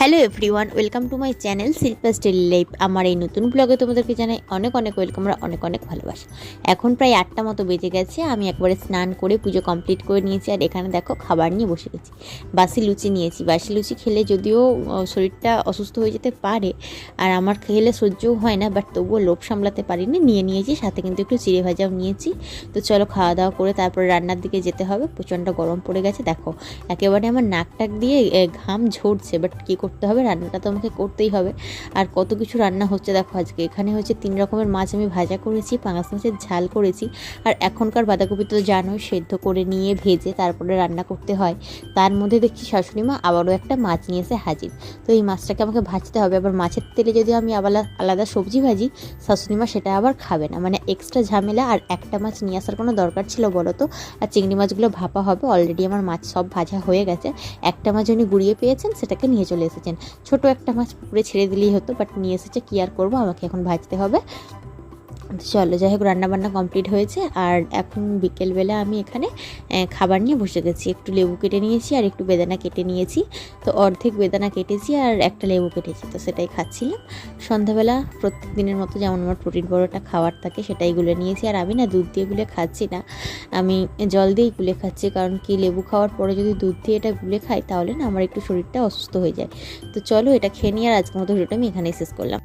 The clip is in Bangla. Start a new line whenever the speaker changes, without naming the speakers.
Hello everyone welcome to my channel Shilpa স্টেলি life আমার এই নতুন ব্লগে তোমাদেরকে জানাই অনেক অনেক ওয়েলকাম আর অনেক অনেক ভালোবাসা। এখন প্রায় আটটা মতো বেজে গেছে, আমি একবারে স্নান করে পুজো কমপ্লিট করে নিয়েছি আর এখানে দেখো খাবার নিয়ে বসে গেছি। বাসি লুচি নিয়েছি, বাসি লুচি খেলে যদিও শরীরটা অসুস্থ হয়ে যেতে পারে আর আমার খেলে সহ্যও হয় না বাট তবুও লোভ সামলাতে পারিনি, নিয়ে নিয়েছি, সাথে কিন্তু একটু চিড়ে ভাজাও নিয়েছি। তো চলো খাওয়া দাওয়া করে তারপর রান্নার দিকে যেতে হবে, প্রচণ্ড গরম পড়ে গেছে, দেখো একেবারে আমার নাক টাক দিয়ে ঘাম ঝরছে বাট কী করতে হবে, রান্নাটা তো আমাকে করতেই হবে। আর কত কিছু রান্না হচ্ছে দেখো আজকে। এখানে হচ্ছে তিন রকমের মাছ আমি ভাজা করেছি, পাঙাশ মাছের ঝাল করেছি। আর এখনকার বাঁধাকপি তো জানোই, সেদ্ধ করে নিয়ে ভেজে তারপরে রান্না করতে হয়। তার মধ্যে দেখছি শাশুড়ি মা আবারও একটা মাছ নিয়ে এসে হাজির। তো এই মাছটাকে আমাকে ভাজতে হবে। আবার মাছের তেলে যদি আমি আবার আলাদা সবজি ভাজি, শাশুড়ি মা সেটা আবার খাবে না। মানে এক্সট্রা ঝামেলা আর একটা মাছ নিয়ে আসার কোনো দরকার ছিল বলো তো? আর চিংড়ি মাছগুলো ভাপা হবে অলরেডি আমার মাছ সব ভাজা হয়ে গেছে। একটা মাছ উনি গুড়িয়ে পেয়েছেন, সেটাকে নিয়ে চলে এসেছেন। ছোট একটা মাছ পুকুরে ছেড়ে দিলেই হতো বাট নিয়ে এসেছে, কী আর করব? আমাকে এখন ভাজতে হবে। চলো যাই হোক রান্নাবান্না কমপ্লিট হয়েছে। আর এখন বিকেলবেলা আমি এখানে খাবার নিয়ে বসে গেছি। একটু লেবু কেটে নিয়েছি আর একটু বেদানা কেটে নিয়েছি। তো অর্ধেক বেদানা কেটেছি আর একটা লেবু কেটেছি, তো সেটাই খাচ্ছিলাম। সন্ধ্যাবেলা প্রত্যেক দিনের মতো যেমন আমার প্রোটিন পরোটা খাওয়ার থাকে, সেটাই গুলে নিয়েছি। আর আমি না দুধ দিয়ে গুলে খাচ্ছি না। আমি জল দিয়েই গুলে খাচ্ছি, কারণ কি লেবু খাওয়ার পরে যদি দুধ দিয়ে এটা গুলে খাই, তাহলে না আমার একটু শরীরটা অসুস্থ হয়ে যায়। তো চলো, এটা খেয়ে নিয়ে আর আজকের মতো ভিডিওটা আমি এখানেই শেষ করলাম।